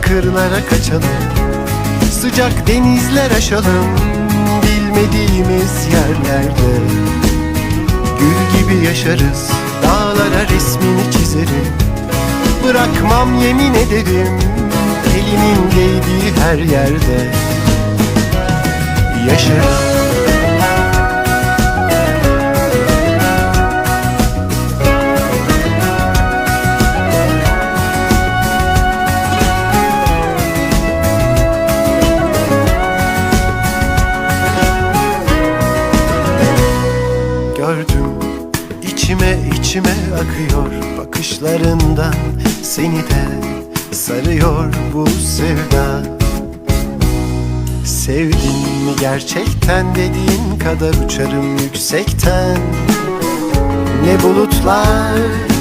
Kırlara kaçalım Sıcak denizler aşalım Bilmediğimiz yerlerde. Gül gibi yaşarız Dağlara resmini çizerim Bırakmam yemin ederim Elimin değdiği her yerde. Yaşarım Gördüm. İçime içime akıyor Bakışlarından seni de sarıyor bu sevda. Sevdin mi gerçekten dediğin kadar uçarım yüksekten. Ne bulutlar